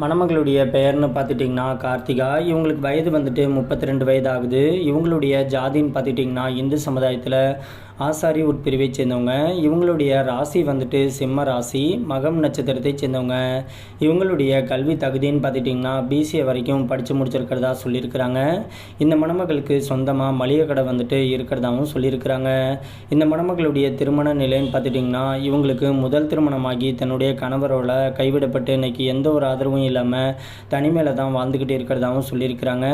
மணமகளுடைய பெயர்னு பார்த்துட்டிங்கன்னா கார்த்திகா இவங்களுக்கு வயது வந்துட்டு முப்பத்தி ரெண்டு வயது ஆகுது இவங்களுடைய ஜாதின்னு பார்த்துட்டிங்கன்னா இந்து சமுதாயத்தில் ஆசாரி உட்பிரிவை சேர்ந்தவங்க. இவங்களுடைய ராசி வந்துட்டு சிம்ம ராசி மகம் நட்சத்திரத்தை சேர்ந்தவங்க. இவங்களுடைய கல்வி தகுதின்னு பார்த்துட்டிங்கன்னா பிசிஏ வரைக்கும் படித்து முடிச்சிருக்கிறதா சொல்லியிருக்கிறாங்க. இந்த மணமகளுக்கு சொந்தமாக மளிகை கடை வந்துட்டு இருக்கிறதாவும் சொல்லியிருக்கிறாங்க. இந்த மணமகளுடைய திருமண நிலைன்னு பார்த்துட்டிங்கன்னா இவங்களுக்கு முதல் திருமணமாகி தன்னுடைய கணவரோட கைவிடப்பட்டு இன்னைக்கு எந்த ஒரு ஆதரவும் இல்லாமல் தனிமையில் தான் வாழ்ந்துக்கிட்டு இருக்கிறதாகவும் சொல்லியிருக்கிறாங்க.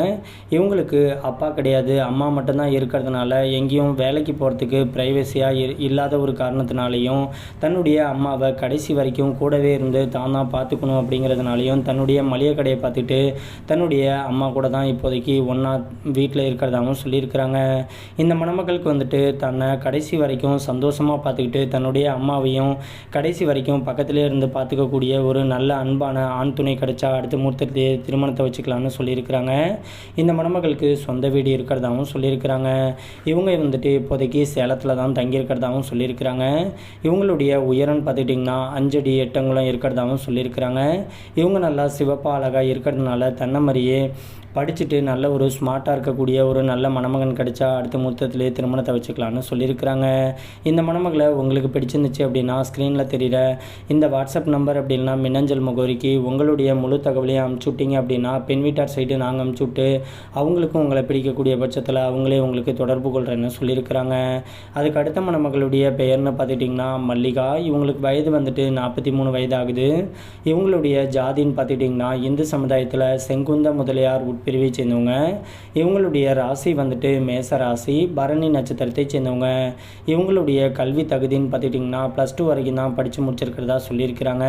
இவங்களுக்கு அப்பா கிடையாது அம்மா மட்டும்தான் இருக்கிறதுனால எங்கேயும் வேலைக்கு போகிறதுக்கு ப்ரைவசியாக இல்லாத ஒரு காரணத்தினாலையும் தன்னுடைய அம்மாவை கடைசி வரைக்கும் கூடவே இருந்து தான் தான் பார்த்துக்கணும் அப்படிங்கிறதுனாலையும் தன்னுடைய மளிகை கடையை பார்த்துட்டு தன்னுடைய அம்மா கூட தான் இப்போதைக்கு ஒன்றா வீட்டில் இருக்கிறதாகவும் சொல்லியிருக்கிறாங்க. இந்த மணமக்களுக்கு வந்துட்டு தன்னை கடைசி வரைக்கும் சந்தோஷமாக பார்த்துக்கிட்டு தன்னுடைய அம்மாவையும் கடைசி வரைக்கும் பக்கத்திலே இருந்து பார்த்துக்கக்கூடிய ஒரு நல்ல அன்பான ஆண் துணை கிடைச்சா அடுத்து மூர்த்தத்தையே திருமணத்தை வச்சுக்கலாம்னு சொல்லியிருக்கிறாங்க. இந்த மணமகளுக்கு சொந்த வீடு இருக்கிறதாகவும் சொல்லியிருக்கிறாங்க. இவங்க வந்துட்டு இப்போதைக்கு சேலத்தில் தான் தங்கியிருக்கிறதாகவும் சொல்லியிருக்கிறாங்க. இவங்களுடைய உயரம்னு பார்த்துக்கிட்டிங்கன்னா அஞ்சடி எட்டங்குளம் இருக்கிறதாகவும் சொல்லியிருக்கிறாங்க. இவங்க நல்லா சிவப்பாக அழகாக இருக்கிறதுனால தன்னை மாதிரியே படிச்சுட்டு நல்ல ஒரு ஸ்மார்ட்டாக இருக்கக்கூடிய ஒரு நல்ல மணமகன் கிடைச்சா அடுத்த முத்தத்திலே திருமணத்தை வச்சுக்கலாம்னு சொல்லியிருக்கிறாங்க. இந்த மணமகளை உங்களுக்கு பிடிச்சிருந்துச்சு அப்படின்னா ஸ்க்ரீனில் தெரிகிற இந்த வாட்ஸ்அப் நம்பர் அப்படின்னா மின்னஞ்சல் முகவரிக்கு உங்களுடைய முழு தகவலையும் அமுச்சு விட்டீங்க அப்படின்னா பெண் வீட்டார் சைடு நாங்கள் அமுச்சு விட்டு அவங்களுக்கும் உங்களை பிடிக்கக்கூடிய பட்சத்தில் அவங்களே உங்களுக்கு தொடர்பு கொள்கிறேன்னு சொல்லியிருக்கிறாங்க. அதுக்கு அடுத்த மணமகளுடைய பெயர்னு பார்த்துட்டிங்கன்னா மல்லிகா. இவங்களுக்கு வயது வந்துட்டு நாற்பத்தி மூணு வயது ஆகுது இவங்களுடைய ஜாதின்னு பார்த்துட்டிங்கன்னா இந்து சமுதாயத்தில் செங்குந்த முதலியார் பிரிவை சேர்ந்தவங்க. இவங்களுடைய ராசி வந்துட்டு மேச ராசி பரணி நட்சத்திரத்தை சேர்ந்தவங்க. இவங்களுடைய கல்வி தகுதின்னு பார்த்துட்டிங்கன்னா ப்ளஸ் டூ வரைக்கும் தான் படித்து முடிச்சிருக்கிறதா சொல்லியிருக்கிறாங்க.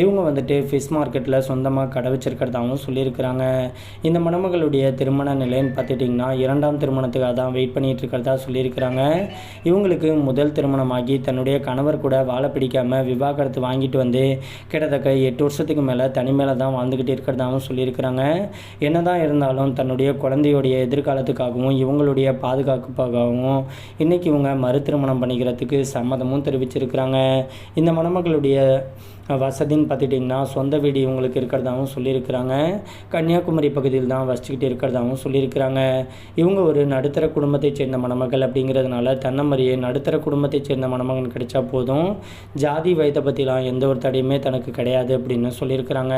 இவங்க வந்துட்டு ஃபிஷ் மார்க்கெட்டில் சொந்தமாக கடை வச்சிருக்கிறதாகவும் சொல்லியிருக்கிறாங்க. இந்த மணமகளுடைய திருமண நிலைன்னு பார்த்துட்டிங்கன்னா இரண்டாம் திருமணத்துக்காக தான் வெயிட் பண்ணிட்டு இருக்கிறதா சொல்லியிருக்கிறாங்க. இவங்களுக்கு முதல் திருமணமாகி தன்னுடைய கணவர் கூட வாழை பிடிக்காமல் விவாகரத்து வாங்கிட்டு வந்து கிட்டத்தட்ட எட்டு வருஷத்துக்கு மேலே தனிமையில் தான் வாழ்ந்துக்கிட்டு இருக்கிறதாகவும் சொல்லியிருக்கிறாங்க. என்னதான் இருந்தாலும் தன்னுடைய குழந்தையுடைய எதிர்காலத்துக்காகவும் இவங்களுடைய பாதுகாப்புக்காகவும் இன்றைக்கி இவங்க மறு திருமணம் பண்ணிக்கிறதுக்கு சம்மதமும் தெரிவிச்சிருக்கிறாங்க. இந்த மணமகளுடைய வசதின்னு பார்த்துட்டிங்கன்னா சொந்த வீடு இவங்களுக்கு இருக்கிறதாகவும் சொல்லியிருக்கிறாங்க. கன்னியாகுமரி பகுதியில் தான் வசிச்சுக்கிட்டு இருக்கிறதாகவும் சொல்லியிருக்கிறாங்க. இவங்க ஒரு நடுத்தர குடும்பத்தைச் சேர்ந்த மணமகள் அப்படிங்கிறதுனால தன்னை மாதிரியே நடுத்தர குடும்பத்தைச் சேர்ந்த மணமகன் கிடைச்சா போதும். ஜாதி வயதை பற்றிலாம் எந்த ஒரு தடையுமே தனக்கு கிடையாது அப்படின்னு சொல்லியிருக்கிறாங்க.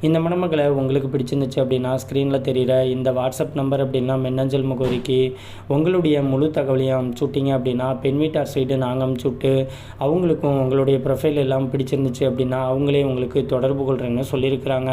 இந்த மணமகளை உங்களுக்கு பிடிச்சிருந்துச்சு அப்படின்னா ஸ்க்ரீனில் தெரிகிற இந்த வாட்ஸ்அப் நம்பர் அப்படின்னா மின்னஞ்சல் முகவரிக்கு உங்களுடைய முழு தகவலையும் அனுப்பிச்சுட்டிங்க அப்படின்னா பெண் வீட்டார் சைடு நாங்கள் அனுப்பிச்சுட்டு அவங்களுக்கும் உங்களுடைய ப்ரொஃபைல் எல்லாம் பிடிச்சிருந்துச்சு அப்படின்னு அப்படின்னா அவங்களே உங்களுக்கு தொடர்பு கொள்கிறேன்னு சொல்லியிருக்கிறாங்க.